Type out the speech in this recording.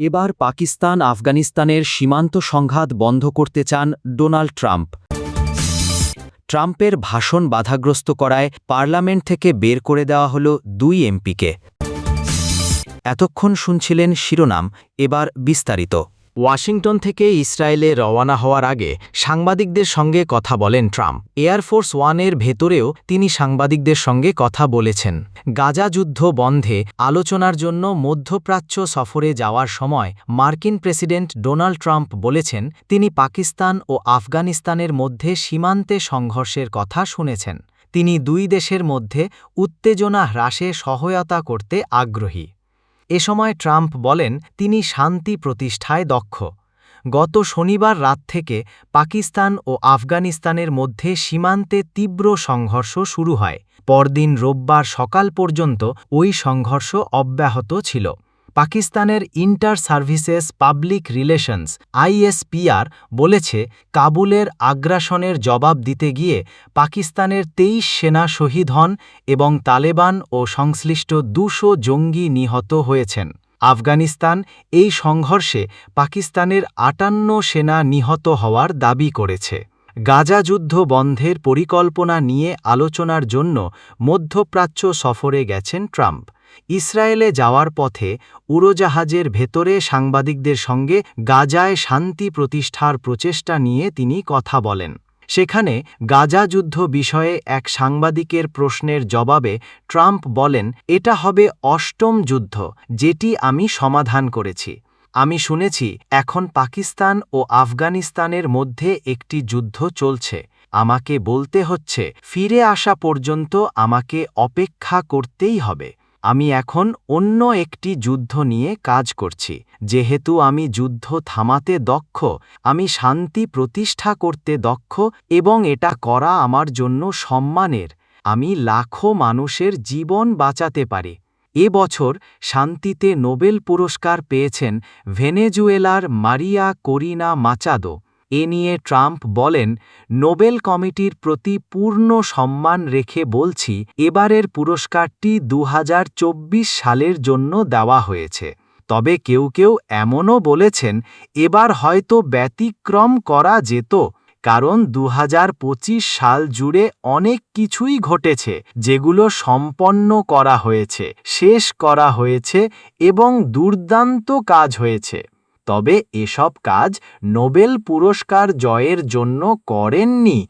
এবার পাকিস্তান আফগানিস্তানের সীমান্ত সংঘাত বন্ধ করতে চান ডোনাল্ড ট্রাম্প। ট্রাম্পের ভাষণ বাধাগ্রস্ত করায় পার্লামেন্ট থেকে বের করে দেওয়া হল দুই এমপিকে। এতক্ষণ শুনছিলেন শিরোনাম, এবার বিস্তারিত। ওয়াশিংটন থেকে ইসরায়েলে রওয়ানা হওয়ার আগে সাংবাদিকদের সঙ্গে কথা বলেন ট্রাম্প। এয়ারফোর্স ওয়ানের ভেতরেও তিনি সাংবাদিকদের সঙ্গে কথা বলেছেন। গাজা যুদ্ধ বন্ধে আলোচনার জন্য মধ্যপ্রাচ্য সফরে যাওয়ার সময় মার্কিন প্রেসিডেন্ট ডোনাল্ড ট্রাম্প বলেছেন, তিনি পাকিস্তান ও আফগানিস্তানের মধ্যে সীমান্তে সংঘর্ষের কথা শুনেছেন। তিনি দুই দেশের মধ্যে উত্তেজনা হ্রাসে সহায়তা করতে আগ্রহী। এ সময় ট্রাম্প বলেন, তিনি শান্তি প্রতিষ্ঠায় দক্ষ। গত শনিবার রাত থেকে পাকিস্তান ও আফগানিস্তানের মধ্যে সীমান্তে তীব্র সংঘর্ষ শুরু হয়। পরদিন রোববার সকাল পর্যন্ত ওই সংঘর্ষ অব্যাহত ছিল। পাকিস্তানের inter services public relations, ISPR, বলেছে কাবুলের আগ্রাসনের জবাব দিতে গিয়ে পাকিস্তানের তেইশ সেনা শহীদ হন এবং তালেবান ও সংশ্লিষ্ট দুশো জঙ্গি নিহত হয়েছেন। আফগানিস্তান এই সংঘর্ষে পাকিস্তানের আটান্ন সেনা নিহত হওয়ার দাবি করেছে। গাজা যুদ্ধ বন্ধের পরিকল্পনা নিয়ে আলোচনার জন্য মধ্যপ্রাচ্য সফরে গেছেন ট্রাম্প। ইসরায়েলে যাওয়ার পথে উড়োজাহাজের ভেতরে সাংবাদিকদের সঙ্গে গাজায় শান্তি প্রতিষ্ঠার প্রচেষ্টা নিয়ে তিনি কথা বলেন। সেখানে গাজা যুদ্ধ বিষয়ে এক সাংবাদিকের প্রশ্নের জবাবে ট্রাম্প বলেন, এটা হবে অষ্টম যুদ্ধ, যেটি আমি সমাধান করেছি। আমি শুনেছি, এখন পাকিস্তান ও আফগানিস্তানের মধ্যে একটি যুদ্ধ চলছে। আমাকে বলতে হচ্ছে, ফিরে আসা পর্যন্ত আমাকে অপেক্ষা করতেই হবে। আমি এখন অন্য একটি যুদ্ধ নিয়ে কাজ করছি। যেহেতু আমি যুদ্ধ থামাতে দক্ষ, আমি শান্তি প্রতিষ্ঠা করতে দক্ষ এবং এটা করা আমার জন্য সম্মানের। আমি লাখো মানুষের জীবন বাঁচাতে পারি। এ বছর শান্তিতে নোবেল পুরস্কার পেয়েছেন ভেনেজুয়েলার মারিয়া করিনা মাচাদো। এ নিয়ে ট্রাম্প বলেন, নোবেল কমিটির প্রতি পূর্ণ সম্মান রেখে বলছি, এবারের পুরস্কারটি দু হাজার চব্বিশ সালের জন্য দেওয়া হয়েছে। তবে কেউ কেউ এমনও বলেছেন, এবার হয়তো ব্যতিক্রম করা যেত। কারণ দু হাজার পঁচিশ সাল জুড়ে অনেক কিছুই ঘটেছে যেগুলো সম্পন্ন করা হয়েছে, শেষ করা হয়েছে এবং দুর্দান্ত কাজ হয়েছে। তবে এসব কাজ নোবেল পুরস্কার জয়ের জন্য করেননি